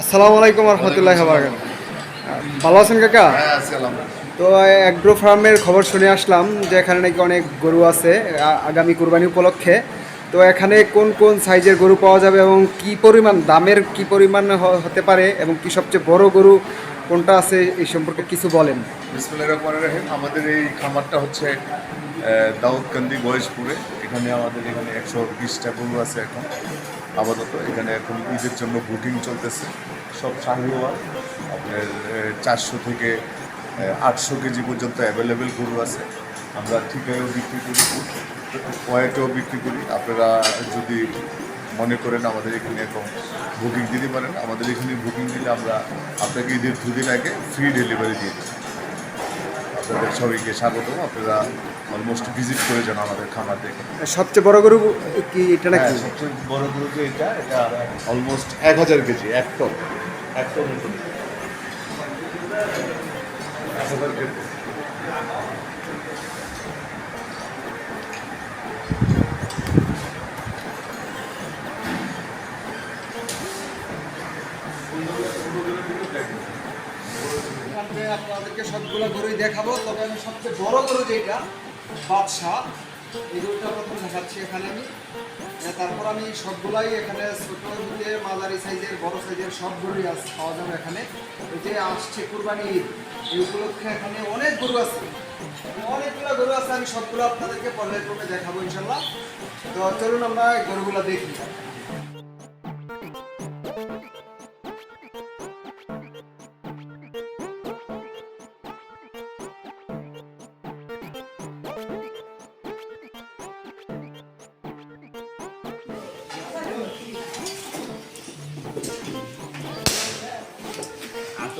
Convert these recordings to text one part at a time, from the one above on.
আসসালামু আলাইকুম রহমতুল্লাহ ভালো আছেন কাকা? হ্যাঁ তো অ্যাগ্রো ফার্মের খবর শুনে আসলাম যে এখানে নাকি অনেক গরু আছে আগামী কুরবানি উপলক্ষে। তো এখানে কোন কোন সাইজের গরু পাওয়া যাবে এবং কি পরিমাণ দামের কি পরিমাণ হতে পারে এবং কি সবচেয়ে বড় গরু কোনটা আছে এই সম্পর্কে কিছু বলেন। আমাদের এই খামারটা হচ্ছে দাউদকান্দি বয়সপুরে এখানে আমাদের এখানে একশো বিশটা গরু আছে এখন। আপাতত এখানে এখন ঈদের জন্য বুকিং চলতেছে। সব শাহিওয়া আপনার চারশো থেকে আটশো কেজি পর্যন্ত অ্যাভেলেবেল গরু আছে। আমরা ঠিকায়ও বিক্রি করি ওয়েটেও বিক্রি করি। আপনারা যদি মনে করেন আমাদের এখানে এখন বুকিং দিতে পারেন, আমাদের এখানে বুকিং দিলে আমরা আপনাকে ঈদের দুদিন আগে ফ্রি ডেলিভারি দিয়ে দিই আপনাদের সবাইকে স্বাগত। আপনারা অলমোস্ট ভিজিট করে যান আমাদের খামার দেখে। সবচেয়ে বড় গরু কি এটা নাকি? হ্যাঁ, সবচেয়ে বড় গরু যে এটা এটা অলমোস্ট এক হাজার কেজি এক টন এক টন এক হাজার কেজি এখানে আপনাদেরকে সবগুলো গরুই দেখাবো, তবে আমি সবচেয়ে বড় গরু যেটা বাদশাহ, এই গরুটা প্রথম দেখাচ্ছি এখানে আমি। তারপর আমি সবগুলাই এখানে ছোট মাঝারি সাইজের, বড় সাইজের সব গরুই আছে পাওয়া যাবে এখানে। এই যে আসছে কুরবানি এই উপলক্ষে এখানে অনেক গরু আছে। অনেকগুলো গরু আছে, আমি সবগুলো আপনাদেরকে পর্যায়ক্রমে দেখাবো ইনশাল্লাহ তো চলুন আমরা গরুগুলো দেখি।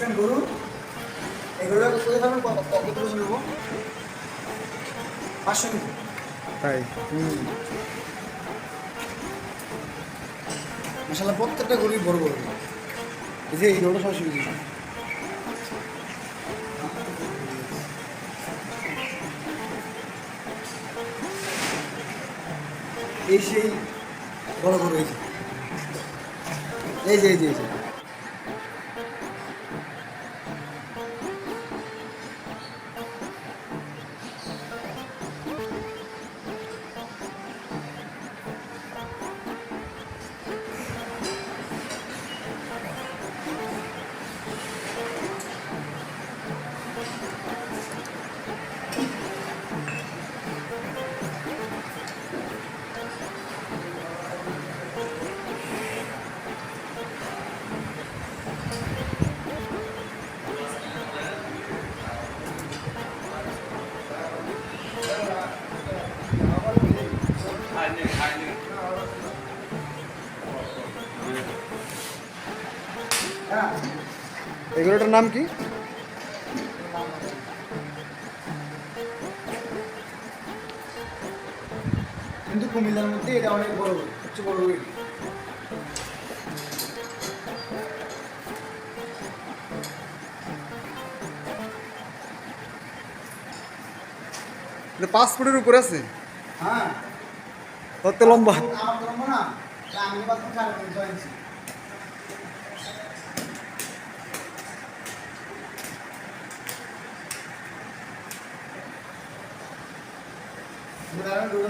দেখছেন গরু এই গরুটা কোথায় পাবেন কত করে নেব। পাঁচশো নিবো। তাই? মাশাআল্লাহ প্রত্যেকটা গরুই বড় বড় এই যে এই গরুটা সরাসরি দিয়েছে। এই সেই বড় গরু এই যে এই যে এই যে। এগুলোটার নাম কি? কিন্তু কুমিল্লার মধ্যে এটা অনেক বড় সবচেয়ে বড়। এটা পাঁচ ফুটের উপরে আছে? হ্যাঁ। কত লম্বা? আমার লম্বা না আমি চার സാധാരണ